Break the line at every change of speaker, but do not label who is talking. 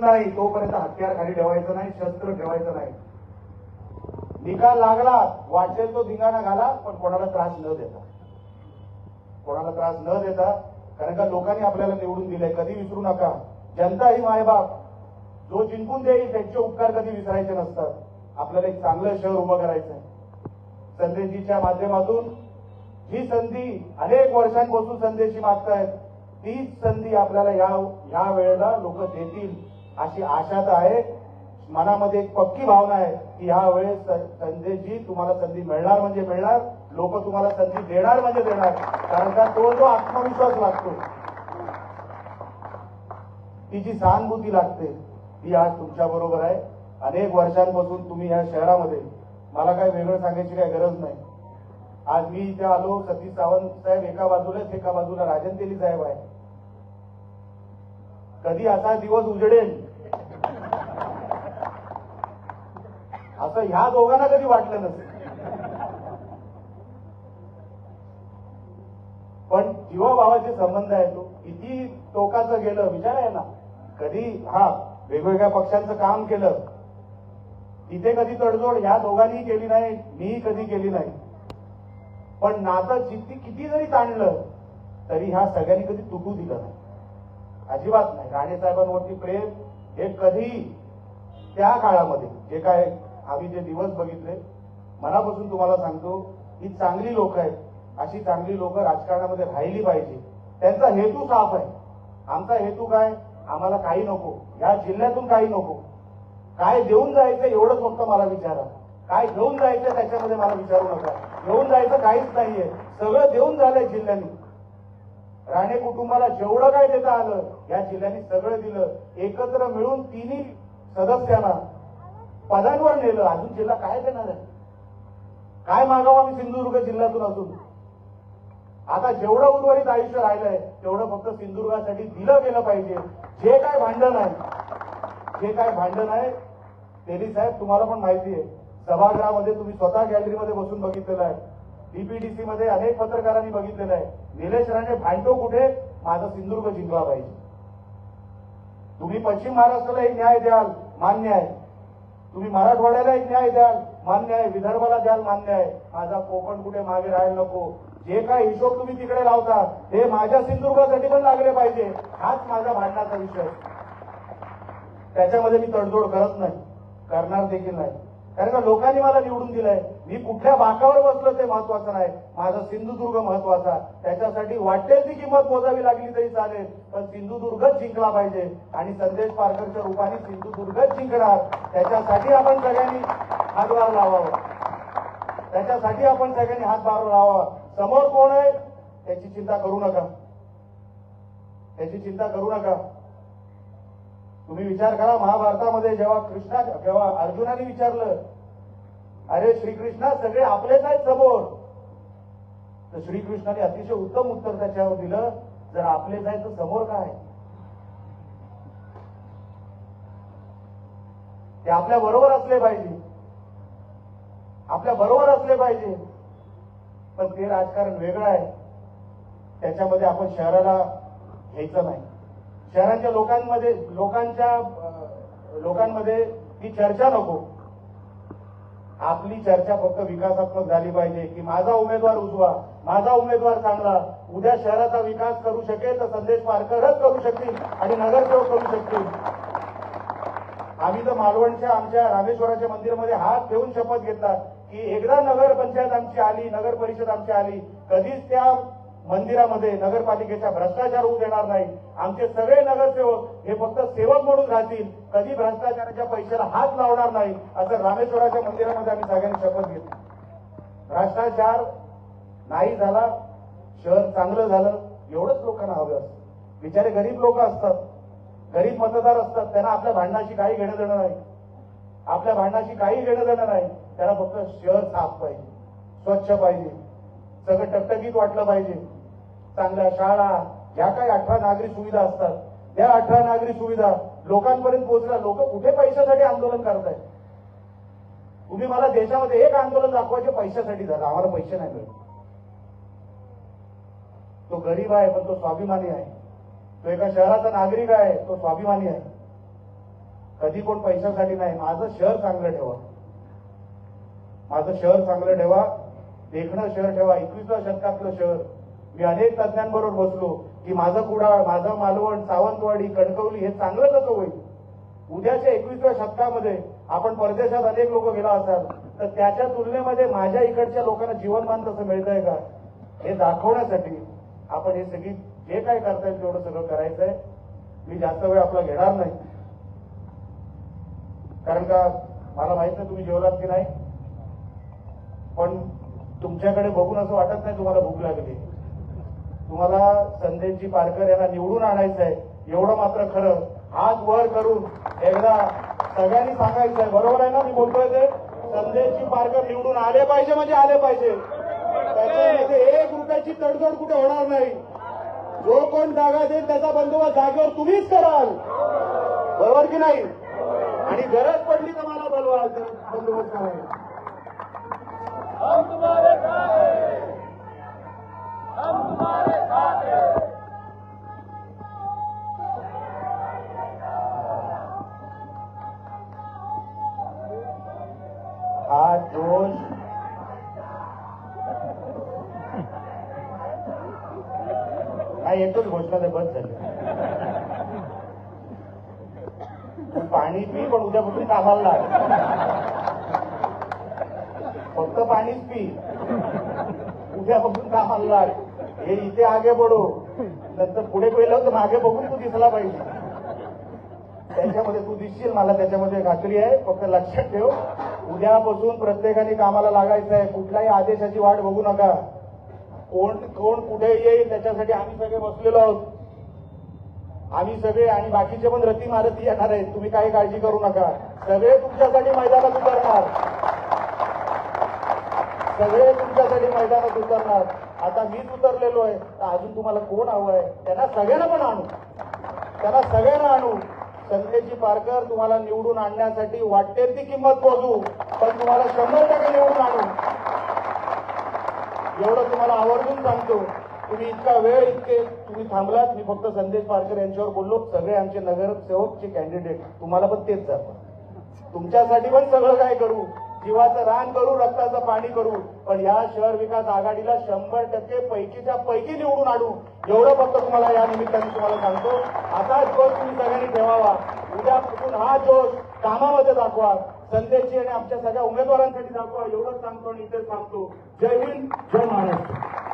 नाही तोपर्यंत हत्यार खाली ठेवायचं नाही शस्त्र ठेवायचं नाही. निकाल लागला वाटेल तो धिंगाणा घाला पण कोणाला त्रास न देता. कोणाला त्रास न देता कारण का लोकांनी आपल्याला निवडून दिले कधी विसरू नका. जनता ही मायबाप. जो जिंकून देईल त्यांचे उपकार कधी विसरायचे नसतात. आपल्याला एक चांगलं शहर उभं करायचं आहे संदेशजीच्या माध्यमातून ही संधी अनेक वर्षांपासून संदेशी मागतायत. तीच संधी आपल्याला या या वेळेला लोक देतील. अशी आशा तर आहे मनामध्ये एक पक्की भावना आहे की ह्या वेळेस संधीची तुम्हाला संधी मिळणार म्हणजे मिळणार लोक तुम्हाला संधी देणार म्हणजे देणार कारण का तो जो आत्मविश्वास लागतो ती जी सहानुभूती लागते ती आज तुमच्या बरोबर आहे. अनेक वर्षांपासून तुम्ही या शहरामध्ये मला काय वेगळं सांगायची काही गरज नाही. आज मी इथे आलो सतीश सावंत साहेब एका बाजूलाच एका बाजूला राजन तेली साहेब आहे कधी असा दिवस उजडेल? असं ह्या दोघांना कधी वाटलं नसेल पण जीवाभावाचे संबंध आहे तो. किती टोकाचं गेलं विचार आहे ना. कधी हा वेगवेगळ्या पक्षांचं काम केलं. तिथे कधी तडजोड ह्या दोघांनी केली नाही मीही कधी केली नाही. पण नातं जिती किती जरी ताणलं तरी ह्या सगळ्यांनी कधी तुटू दिलं नाही. अजिबात नाही. राणेसाहेबांवरती प्रेम हे कधी त्या काळामध्ये जे काय आम्ही जे दिवस बघितले मनापासून तुम्हाला सांगतो ही चांगली लोक आहेत. अशी चांगली लोक राजकारणामध्ये राहिली पाहिजे. त्यांचा हेतू साफ आहे. आमचा हेतू काय? आम्हाला काही नको. या जिल्ह्यातून काही नको. काय देऊन जायचं एवढंच फक्त मला विचारा. काय घेऊन जायचं त्याच्यामध्ये मला विचारू नका. घेऊन जायचं काहीच नाहीये. सगळं देऊन झालंय जिल्ह्याने. राणे कुटुंबाला जेवढं काय देता आलं या जिल्ह्याने सगळं दिलं. एकत्र मिळून तिन्ही सदस्यांना पदांवर नेलं. अजून जिल्हा काय देणार आहे? काय मागावं आम्ही सिंधुदुर्ग जिल्ह्यातून अजून? आता जेवढं उर्वरित आयुष्य राहिलंय तेवढं फक्त सिंधुदुर्गासाठी दिलं गेलं पाहिजे. जे काय भांडण आहे जे काय भांडण आहे तेली साहेब तुम्हाला पण माहिती आहे. सभागृहामध्ये तुम्ही स्वतः गॅलरीमध्ये बसून बघितलेलं आहे. डीपीडीसी मध्ये अनेक पत्रकारांनी बघितलेलं आहे. निलेश राणे भांडतो कुठे? माझा सिंधुदुर्ग जिंकला पाहिजे. तुम्ही पश्चिम महाराष्ट्राला एक न्याय द्याल मान्य आहे. तुम्ही मराठवाड्याला एक न्याय द्याल मान्य आहे. विदर्भाला द्याल मान्य आहे. माझा कोकण कुठे मागे राहायला नको. जे काय हिशोब तुम्ही तिकडे लावता ते माझ्या सिंधुदुर्गासाठी पण लागले पाहिजे. हाच माझा भांडणाचा विषय त्याच्यामध्ये मी तडजोड करत नाही. करणार देखील नाही. कारण का लोकांनी मला निवडून दिलंय. मी कुठल्या बाकावर बसलो ते महत्वाचं नाही. माझा सिंधुदुर्ग महत्त्वाचा. त्याच्यासाठी वाटेल ती किंमत मोजावी लागली तरी चालेल पण सिंधुदुर्गच जिंकला पाहिजे. आणि संदेश पारकरच्या रूपाने सिंधुदुर्गच जिंकणार. त्याच्यासाठी आपण सगळ्यांनी हातभार लावावा. त्याच्यासाठी आपण सगळ्यांनी हातभार लावावा. समोर कोण आहे? त्याची चिंता करू नका. त्याची चिंता करू नका. तुम्ही विचार करा महाभारतामध्ये जेव्हा कृष्णा जेव्हा अर्जुनाने विचारलं अरे श्रीकृष्णा सगळे आपलेच आहेत समोर. तर श्रीकृष्णाने अतिशय उत्तम उत्तर त्याच्यावर दिलं जर आपलेच आहेत तर समोर काय? ते आपल्या बरोबर असले पाहिजे. आपल्या बरोबर असले पाहिजे. पण ते राजकारण वेगळं आहे. त्याच्यामध्ये आपण शहराला घ्यायचं नाही. शहरांच्या लोकांमध्ये लोकांच्या लोकांमध्ये ही चर्चा नको. आपली चर्चा फक्त विकासात्मक झाली पाहिजे की माझा उमेदवार उजवा माझा उमेदवार चांगला उद्या शहराचा विकास करू शकेल तर संदेश पारकरच करू शकतील आणि नगरसेवक करू शकतील. आम्ही तर मालवणच्या आमच्या रामेश्वराच्या मंदिरामध्ये हात ठेवून शपथ घेतला की एकदा नगर पंचायत आमची आली नगर परिषद आमची आली कधीच त्या मंदिरामध्ये नगरपालिकेचा भ्रष्टाचार होऊ देणार नाही. आमचे सगळे नगरसेवक हे फक्त सेवक म्हणून राहतील. कधी भ्रष्टाचाराच्या पैशाला हात लावणार नाही असं रामेश्वराच्या मंदिरामध्ये आम्ही सगळ्यांनी शपथ घेतली. भ्रष्टाचार नाही झाला शहर चांगलं झालं एवढंच लोकांना हवं असतं. बिचारे गरीब लोक असतात. गरीब मतदार असतात. त्यांना आपल्या भांडणाशी काही घेणं देणं नाही. आपल्या भांडणाशी काही घेणं देणं नाही. त्यांना फक्त शहर साफ पाहिजे स्वच्छ पाहिजे. सगळं टकटकीत वाटलं पाहिजे. चांगल्या शाळा ज्या काही अठरा नागरी सुविधा असतात. त्या अठरा नागरी सुविधा लोकांपर्यंत पोहोचल्या लोक कुठे पैशासाठी आंदोलन करतायत? तुम्ही मला देशामध्ये एक आंदोलन दाखवायचे पैशासाठी झालं. आम्हाला पैसे नाही मिळत. तो गरीब आहे पण तो स्वाभिमानी आहे. तो एका शहराचा नागरिक आहे तो स्वाभिमानी आहे. कधी कोण पैशासाठी नाही. माझं शहर चांगलं ठेवा. माझं शहर चांगलं ठेवा. देखणं शहर ठेवा एकवीसव्या शतकातलं शहर. मी अनेक तज्ञांबरोबर बसलो की माझं कुडाळ माझं मालवण सावंतवाडी कणकवली हे चांगलं कसं होईल? उद्याच्या एकवीसव्या शतकामध्ये आपण परदेशात अनेक लोक गेला असाल तर त्याच्या तुलनेमध्ये माझ्या इकडच्या लोकांना जीवनमान कसं मिळतंय का? हे दाखवण्यासाठी आपण हे सगळी जे काय करता येईल तेवढं सगळं करायचंय. मी जास्त वेळ आपला घेणार नाही. कारण का मला माहीत नाही तुम्ही जेवलात की नाही. पण तुमच्याकडे बघून असं वाटत नाही तुम्हाला भूक लागली. तुम्हाला संदेशजी पारकर यांना निवडून आणायचं आहे एवढं मात्र खरं. हात वर करून एकदा सगळ्यांनी सांगायचं आहे बरोबर आहे ना? मी बोलतोय ते? संदेशजी पारकर निवडून आले पाहिजे म्हणजे आले पाहिजे. त्याच्यामध्ये एक रुपयाची तडजोड कुठे होणार नाही. जो कोण जागा देईल त्याचा बंदोबस्त जागेवर तुम्हीच कराल. बरोबर की नाही? आणि गरज पडली तर मला बोलवा. बंदोबस्त करायला.
हा
एकच घोषणा ते झाली तू पाणी पी पण उद्यापासून कामाला लाग फक्त पाणीच पी. उद्यापासून कामाला लाग हे इथे आगे बडो नंतर पुढे गेलं तर मागे बघून तू दिसला पाहिजे. त्याच्यामध्ये तू दिसशील मला त्याच्यामध्ये खात्री आहे. फक्त लक्षात ठेव. उद्यापासून प्रत्येकाने कामाला लागायचं आहे. कुठल्याही आदेशाची वाट बघू नका. कोण कोण कुठे येईल त्याच्यासाठी आम्ही सगळे बसलेलो आहोत. आम्ही सगळे आणि बाकीचे पण रती मारती येणार आहेत. तुम्ही काही काळजी करू नका. सगळे तुमच्यासाठी मैदानात उतरणार. सगळे तुमच्यासाठी मैदानात उतरणार. आता मीच उतरलेलो आहे तर अजून तुम्हाला कोण हवं आहे? त्यांना सगळ्यांना पण आणू. त्यांना सगळ्यांना आणू. संदेशजी पारकर तुम्हाला निवडून आणण्यासाठी वाटेल ती किंमत पोहोचू पण तुम्हाला शंभर टक्के निवडून आणू. एवढं तुम्हाला आवर्जून सांगतो. तुम्ही इतका वेळ इतके तुम्ही थांबलात. मी फक्त संदेश पारकर यांच्यावर बोललो. सगळे आमचे नगरसेवकचे कॅन्डिडेट तुम्हाला पण तेच जातं तुमच्यासाठी पण सगळं काय करू. जीवाचं रान करू रक्ताचं पाणी करू पण या शहर विकास आघाडीला शंभर टक्के पैकीच्या पैकी निवडून आणू. एवढं फक्त तुम्हाला या निमित्ताने तुम्हाला सांगतो. असाच जोश तुम्ही सगळ्यांनी ठेवावा. उद्यापासून हा जोश कामामध्ये दाखवा. संदेशजी आणि आमच्या सगळ्या उमेदवारांसाठी दाखवा. एवढंच सांगतो आणि इथेच सांगतो जय हिंद जय महाराष्ट्र.